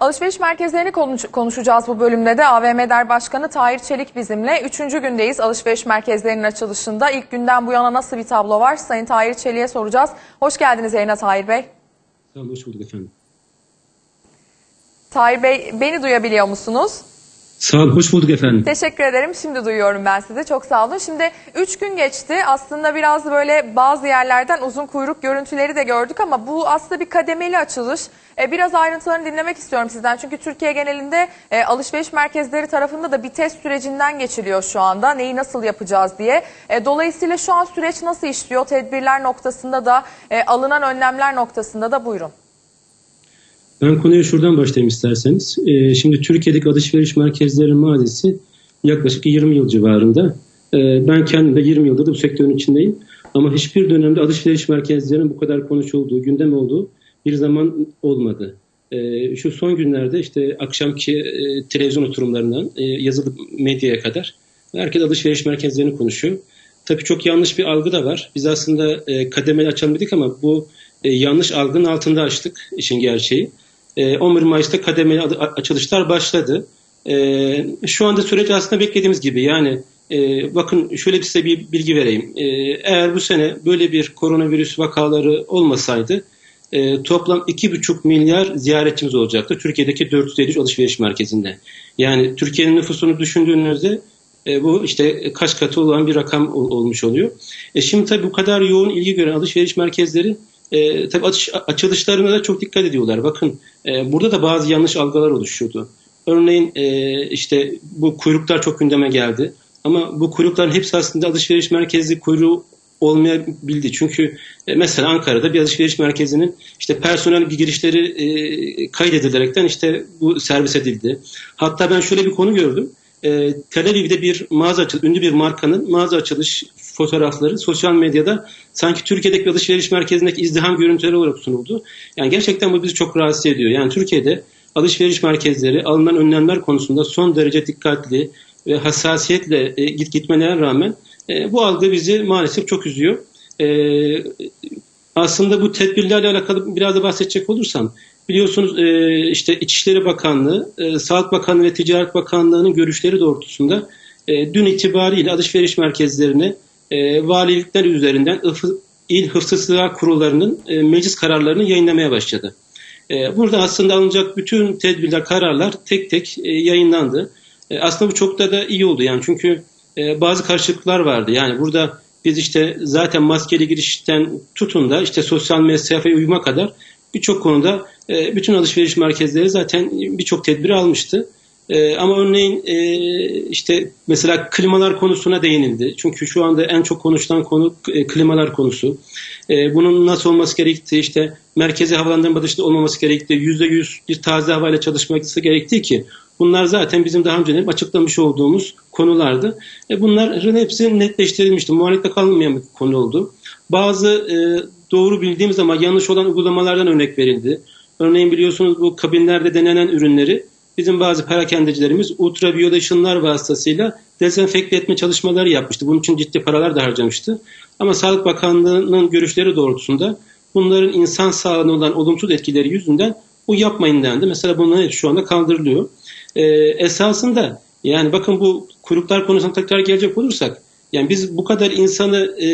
Alışveriş merkezlerini konuş- konuşacağız bu bölümde de. AVM'ler Başkanı Tahir Çelik bizimle. Üçüncü gündeyiz alışveriş merkezlerinin açılışında. İlk günden bu yana nasıl bir tablo var? Sayın Tahir Çelik'e soracağız. Hoş geldiniz yayına Tahir Bey. Sağ olun, hoş bulduk efendim. Tahir Bey beni duyabiliyor musunuz? Sağ olun, hoş bulduk efendim. Teşekkür ederim. Şimdi duyuyorum ben sizi. Çok sağ olun. Şimdi 3 gün geçti. Aslında biraz böyle bazı yerlerden uzun kuyruk görüntüleri de gördük ama bu aslında bir kademeli açılış. E, Biraz ayrıntılarını dinlemek istiyorum sizden. Çünkü Türkiye genelinde e, alışveriş merkezleri tarafında da bir test sürecinden geçiliyor şu anda. Neyi nasıl yapacağız diye. E, Dolayısıyla şu an süreç nasıl işliyor? Tedbirler noktasında da alınan önlemler noktasında da buyurun. Ben konuya şuradan başlayayım isterseniz. Ee, şimdi Türkiye'deki alışveriş merkezlerinin madesi yaklaşık 20 yıl civarında. Ee, ben kendim de 20 yıldır da bu sektörün içindeyim. Ama hiçbir dönemde alışveriş merkezlerinin bu kadar konuşulduğu, gündem olduğu bir zaman olmadı. Ee, şu son günlerde işte akşamki e, televizyon oturumlarından e, yazılı medyaya kadar herkes alışveriş merkezlerini konuşuyor. Tabii çok yanlış bir algı da var. Biz aslında e, kademeli açalım dedik ama bu e, yanlış algının altında açtık işin gerçeği. E, 11 Mayıs'ta kademeli açılışlar başladı. E, şu anda süreç aslında beklediğimiz gibi. Yani e, bakın şöyle size bir bilgi vereyim. E, eğer bu sene böyle bir koronavirüs vakaları olmasaydı e, toplam 2,5 milyar ziyaretçimiz olacaktı Türkiye'deki 453 alışveriş merkezinde. Yani Türkiye'nin nüfusunu düşündüğünüzde e, bu işte kaç katı olan bir rakam ol- olmuş oluyor. E, şimdi tabii bu kadar yoğun ilgi gören alışveriş merkezleri e, tabii açış, açılışlarına da çok dikkat ediyorlar. Bakın e, burada da bazı yanlış algılar oluşuyordu. Örneğin e, işte bu kuyruklar çok gündeme geldi. Ama bu kuyrukların hepsi aslında alışveriş merkezi kuyruğu olmayabildi. Çünkü e, mesela Ankara'da bir alışveriş merkezinin işte personel girişleri e, kaydedilerekten işte bu servis edildi. Hatta ben şöyle bir konu gördüm. E, Tel Aviv'de bir mağaza açılış, ünlü bir markanın mağaza açılış fotoğrafları sosyal medyada sanki Türkiye'deki bir alışveriş merkezindeki izdiham görüntüleri olarak sunuldu. Yani gerçekten bu bizi çok rahatsız ediyor. Yani Türkiye'de alışveriş merkezleri alınan önlemler konusunda son derece dikkatli ve hassasiyetle e, git gitmelerine rağmen e, bu algı bizi maalesef çok üzüyor. E, aslında bu tedbirlerle alakalı biraz da bahsedecek olursam biliyorsunuz e, işte İçişleri Bakanlığı, e, Sağlık Bakanlığı ve Ticaret Bakanlığı'nın görüşleri doğrultusunda e, dün itibariyle alışveriş merkezlerine e, valilikler üzerinden il hıfzı kurullarının e, meclis kararlarını yayınlamaya başladı. E, burada aslında alınacak bütün tedbirler, kararlar tek tek e, yayınlandı. E, aslında bu çok da da iyi oldu yani çünkü e, bazı karışıklıklar vardı. Yani burada biz işte zaten maskeli girişten tutun da işte sosyal mesafeye uyuma kadar birçok konuda e, bütün alışveriş merkezleri zaten birçok tedbir almıştı. E, ama örneğin e, işte mesela klimalar konusuna değinildi. Çünkü şu anda en çok konuşulan konu klimalar konusu. Bunun nasıl olması gerektiği işte merkezi havalandırma dışında olmaması gerektiği, yüzde yüz bir taze havayla çalışması gerektiği ki bunlar zaten bizim daha önce açıklamış olduğumuz konulardı. E, bunların hepsi netleştirilmişti. Muhalefette kalmayan bir konu oldu. Bazı doğru bildiğimiz ama yanlış olan uygulamalardan örnek verildi. Örneğin biliyorsunuz bu kabinlerde denenen ürünleri bizim bazı perakendecilerimiz ultraviyole ışınlar vasıtasıyla dezenfekte etme çalışmaları yapmıştı. Bunun için ciddi paralar da harcamıştı. Ama Sağlık Bakanlığı'nın görüşleri doğrultusunda bunların insan sağlığına olan olumsuz etkileri yüzünden bu yapmayın dendi. Mesela hepsi şu anda kaldırılıyor. Ee, esasında yani bakın bu kuyruklar konusuna tekrar gelecek olursak yani biz bu kadar insanı e,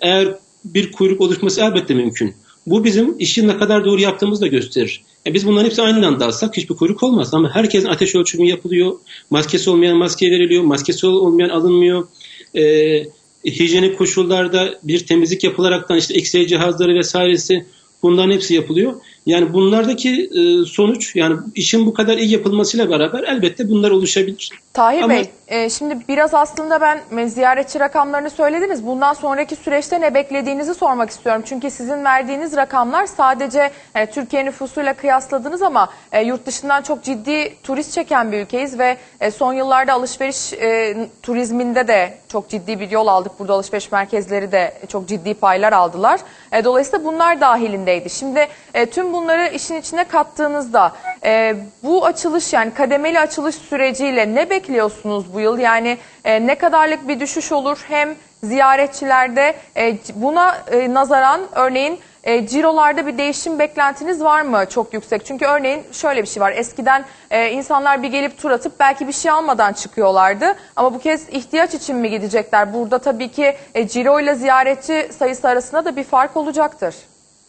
eğer bir kuyruk oluşması elbette mümkün. Bu bizim işi ne kadar doğru yaptığımızı da gösterir. Yani biz bunların hepsi aynı anda alsak hiçbir kuyruk olmaz. Ama herkesin ateş ölçümü yapılıyor. Maskesi olmayan maske veriliyor. Maskesi olmayan alınmıyor. Ee, hijyenik koşullarda bir temizlik yapılaraktan işte X-ray cihazları vesairesi bunların hepsi yapılıyor. Yani bunlardaki e, sonuç yani işin bu kadar iyi yapılmasıyla beraber elbette bunlar oluşabilir. Tahir Ama- Bey, e, şimdi biraz aslında ben ziyaretçi rakamlarını söylediniz. Bundan sonraki süreçte ne beklediğinizi sormak istiyorum. Çünkü sizin verdiğiniz rakamlar sadece e, Türkiye nüfusuyla kıyasladınız ama e, yurt dışından çok ciddi turist çeken bir ülkeyiz ve e, son yıllarda alışveriş e, turizminde de çok ciddi bir yol aldık. Burada alışveriş merkezleri de çok ciddi paylar aldılar. E, dolayısıyla bunlar dahilindeydi. Şimdi e, tüm bunları işin içine kattığınızda e, bu açılış yani kademeli açılış süreciyle ne bekliyorsunuz bu yıl? Yani e, ne kadarlık bir düşüş olur hem ziyaretçilerde e, buna e, nazaran örneğin e, cirolarda bir değişim beklentiniz var mı çok yüksek? Çünkü örneğin şöyle bir şey var. Eskiden e, insanlar bir gelip tur atıp belki bir şey almadan çıkıyorlardı. Ama bu kez ihtiyaç için mi gidecekler? Burada tabii ki e, ciro ile ziyaretçi sayısı arasında da bir fark olacaktır.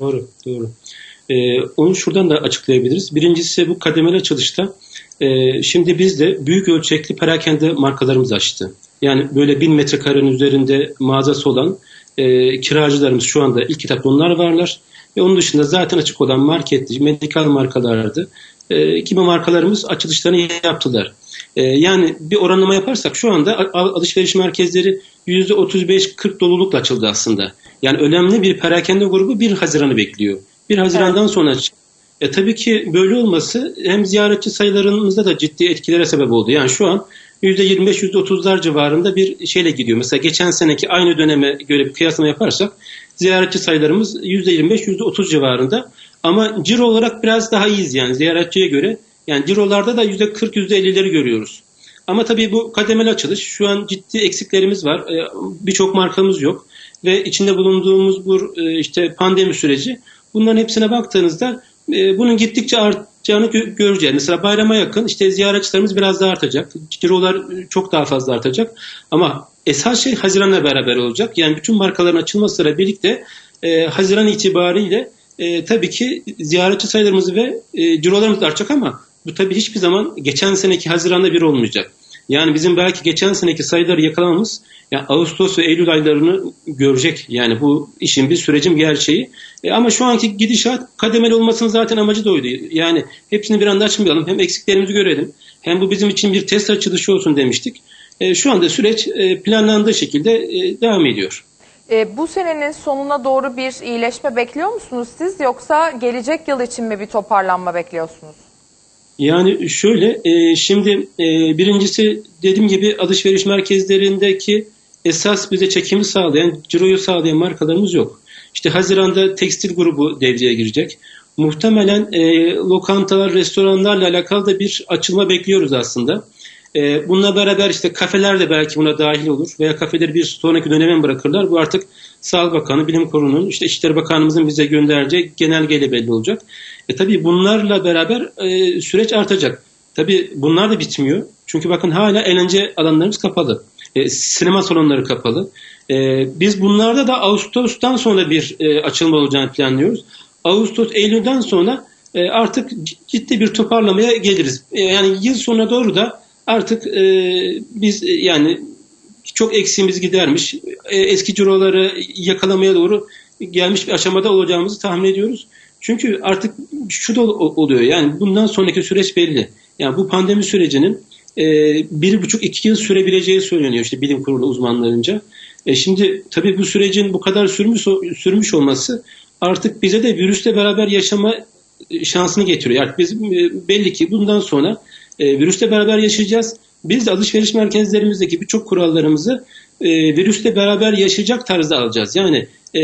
Doğru, doğru. Ee, onu şuradan da açıklayabiliriz. Birincisi bu kademeli açılışta e, şimdi bizde büyük ölçekli perakende markalarımız açtı. Yani böyle bin metrekarenin üzerinde mağazası olan e, kiracılarımız şu anda ilk kitapta onlar varlar. Ve onun dışında zaten açık olan marketli, medikal markalardı. E, kimi markalarımız açılışlarını yaptılar. E, yani bir oranlama yaparsak şu anda alışveriş merkezleri %35-40 dolulukla açıldı aslında. Yani önemli bir perakende grubu 1 Haziran'ı bekliyor. 1 Haziran'dan sonra e, tabii ki böyle olması hem ziyaretçi sayılarımızda da ciddi etkilere sebep oldu. Yani şu an %25-%30'lar civarında bir şeyle gidiyor. Mesela geçen seneki aynı döneme göre bir kıyaslama yaparsak ziyaretçi sayılarımız %25-%30 civarında. Ama ciro olarak biraz daha iyiyiz yani ziyaretçiye göre. Yani cirolarda da %40-%50'leri görüyoruz. Ama tabii bu kademeli açılış şu an ciddi eksiklerimiz var. Ee, Birçok markamız yok ve içinde bulunduğumuz bu e, işte pandemi süreci bunların hepsine baktığınızda e, bunun gittikçe artacağını gö- göreceğiz. Mesela bayrama yakın işte ziyaretçilerimiz biraz daha artacak. Cirolar e, çok daha fazla artacak. Ama esas şey Haziran'la beraber olacak. Yani bütün markaların açılmasıyla birlikte e, Haziran itibariyle e, tabii ki ziyaretçi sayılarımız ve e, cirolarımız artacak ama bu tabii hiçbir zaman geçen seneki Haziran'da bir olmayacak. Yani bizim belki geçen seneki sayıları yakalamamız yani Ağustos ve Eylül aylarını görecek. Yani bu işin bir sürecin gerçeği. E, ama şu anki gidişat kademeli olmasının zaten amacı da oydu. Yani hepsini bir anda açmayalım. Hem eksiklerimizi görelim. Hem bu bizim için bir test açılışı olsun demiştik. E, şu anda süreç e, planlandığı şekilde e, devam ediyor. E, bu senenin sonuna doğru bir iyileşme bekliyor musunuz siz yoksa gelecek yıl için mi bir toparlanma bekliyorsunuz? Yani şöyle, e, şimdi e, birincisi dediğim gibi alışveriş merkezlerindeki esas bize çekimi sağlayan, ciroyu sağlayan markalarımız yok. İşte Haziran'da tekstil grubu devreye girecek. Muhtemelen e, lokantalar, restoranlarla alakalı da bir açılma bekliyoruz aslında. E, bununla beraber işte kafeler de belki buna dahil olur veya kafeleri bir sonraki döneme bırakırlar. Bu artık Sağlık Bakanı, Bilim Kurulu'nun, işte İçişleri Bakanımızın bize göndereceği genelgeyle belli olacak. E tabii bunlarla beraber e, süreç artacak. Tabii bunlar da bitmiyor. Çünkü bakın hala eğlence alanlarımız kapalı. E, sinema salonları kapalı. E, biz bunlarda da Ağustos'tan sonra bir e, açılma olacağını planlıyoruz. Ağustos, Eylül'den sonra e, artık ciddi bir toparlamaya geliriz. E, yani yıl sonuna doğru da artık e, biz e, yani çok eksiğimiz gidermiş. E, eski ciroları yakalamaya doğru gelmiş bir aşamada olacağımızı tahmin ediyoruz. Çünkü artık şu da ol- oluyor yani bundan sonraki süreç belli. Yani bu pandemi sürecinin e, bir buçuk iki yıl sürebileceği söyleniyor işte bilim kurulu uzmanlarınca. E, şimdi tabii bu sürecin bu kadar sürmüş sürmüş olması artık bize de virüsle beraber yaşama e, şansını getiriyor. Yani biz belli ki bundan sonra virüsle beraber yaşayacağız. Biz de alışveriş merkezlerimizdeki birçok kurallarımızı e, virüsle beraber yaşayacak tarzda alacağız. Yani e,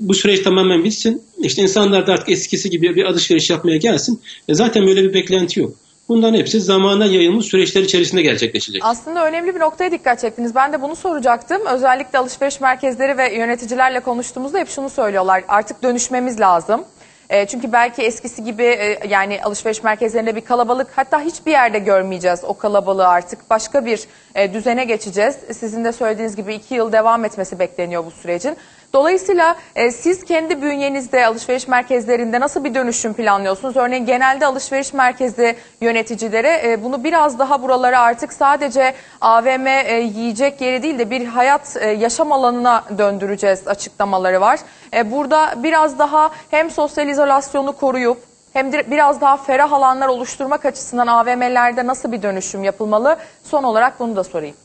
bu süreç tamamen bitsin. İşte insanlar da artık eskisi gibi bir alışveriş yapmaya gelsin. E, zaten böyle bir beklenti yok. Bunların hepsi zamana yayılmış süreçler içerisinde gerçekleşecek. Aslında önemli bir noktaya dikkat çektiniz. Ben de bunu soracaktım. Özellikle alışveriş merkezleri ve yöneticilerle konuştuğumuzda hep şunu söylüyorlar. Artık dönüşmemiz lazım. E, çünkü belki eskisi gibi e, yani alışveriş merkezlerinde bir kalabalık hatta hiçbir yerde görmeyeceğiz o kalabalığı artık. Başka bir e, düzene geçeceğiz. Sizin de söylediğiniz gibi iki yıl devam etmesi bekleniyor bu sürecin. Dolayısıyla e, siz kendi bünyenizde alışveriş merkezlerinde nasıl bir dönüşüm planlıyorsunuz? Örneğin genelde alışveriş merkezi yöneticilere e, bunu biraz daha buralara artık sadece AVM e, yiyecek yeri değil de bir hayat e, yaşam alanına döndüreceğiz açıklamaları var. E, burada biraz daha hem sosyal izolasyonu koruyup hem de biraz daha ferah alanlar oluşturmak açısından AVM'lerde nasıl bir dönüşüm yapılmalı? Son olarak bunu da sorayım.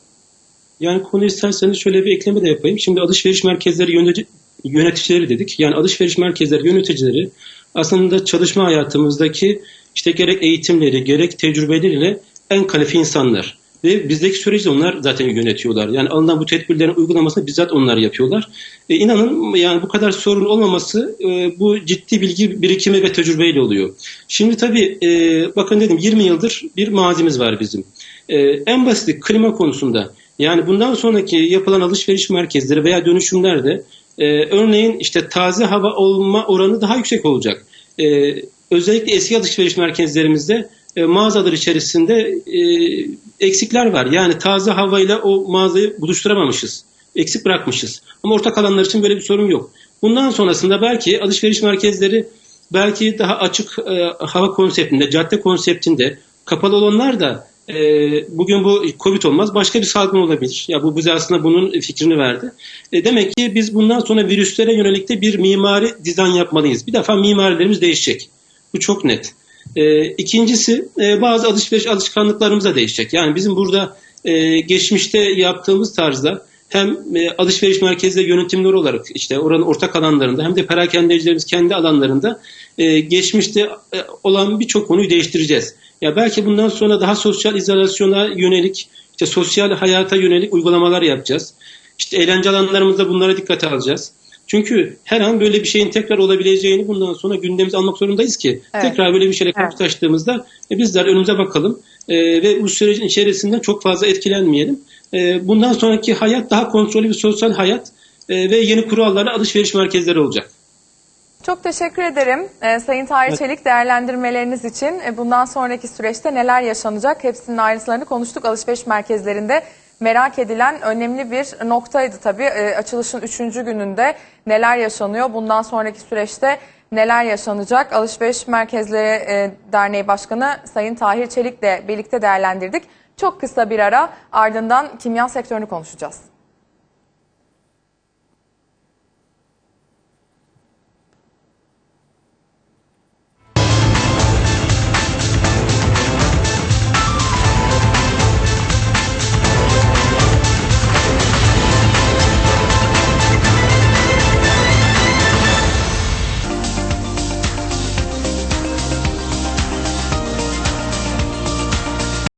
Yani konu isterseniz şöyle bir ekleme de yapayım. Şimdi alışveriş merkezleri yönetici, yöneticileri dedik. Yani alışveriş merkezleri yöneticileri aslında çalışma hayatımızdaki işte gerek eğitimleri gerek tecrübeleriyle en kalifiye insanlar. Ve bizdeki süreci onlar zaten yönetiyorlar. Yani alınan bu tedbirlerin uygulamasını bizzat onlar yapıyorlar. E, inanın yani bu kadar sorun olmaması e, bu ciddi bilgi birikimi ve tecrübeyle oluyor. Şimdi tabii e, bakın dedim 20 yıldır bir mazimiz var bizim. E, en basit klima konusunda yani bundan sonraki yapılan alışveriş merkezleri veya dönüşümlerde Ee, örneğin işte taze hava olma oranı daha yüksek olacak. Ee, özellikle eski alışveriş merkezlerimizde e, mağazalar içerisinde e, eksikler var. Yani taze havayla o mağazayı buluşturamamışız. Eksik bırakmışız. Ama ortak alanlar için böyle bir sorun yok. Bundan sonrasında belki alışveriş merkezleri belki daha açık e, hava konseptinde, cadde konseptinde kapalı olanlar da e, bugün bu Covid olmaz başka bir salgın olabilir. Ya bu bize aslında bunun fikrini verdi. E, demek ki biz bundan sonra virüslere yönelik de bir mimari dizayn yapmalıyız. Bir defa mimarilerimiz değişecek. Bu çok net. E, ikincisi e, bazı alışveriş alışkanlıklarımız da değişecek. Yani bizim burada e, geçmişte yaptığımız tarzda hem e, alışveriş merkezleri yönetimleri olarak işte oranın ortak alanlarında hem de perakendecilerimiz kendi alanlarında e, geçmişte e, olan birçok konuyu değiştireceğiz. Ya belki bundan sonra daha sosyal izolasyona yönelik, işte sosyal hayata yönelik uygulamalar yapacağız. İşte eğlence alanlarımızda bunlara dikkate alacağız. Çünkü her an böyle bir şeyin tekrar olabileceğini bundan sonra gündemimize almak zorundayız ki Evet. tekrar böyle bir şeyle karşılaştığımızda e, bizler önümüze bakalım e, ve bu sürecin içerisinde çok fazla etkilenmeyelim. E, bundan sonraki hayat daha kontrollü bir sosyal hayat e, ve yeni kurallarla alışveriş merkezleri olacak. Çok teşekkür ederim Ee, Sayın Tahir Evet. Çelik değerlendirmeleriniz için. Ee, bundan sonraki süreçte neler yaşanacak hepsinin ayrıntılarını konuştuk. Alışveriş merkezlerinde merak edilen önemli bir noktaydı tabii. Ee, açılışın 3. gününde neler yaşanıyor? Bundan sonraki süreçte neler yaşanacak? Alışveriş Merkezleri e, Derneği Başkanı Sayın Tahir Çelik'le birlikte değerlendirdik. Çok kısa bir ara ardından kimya sektörünü konuşacağız.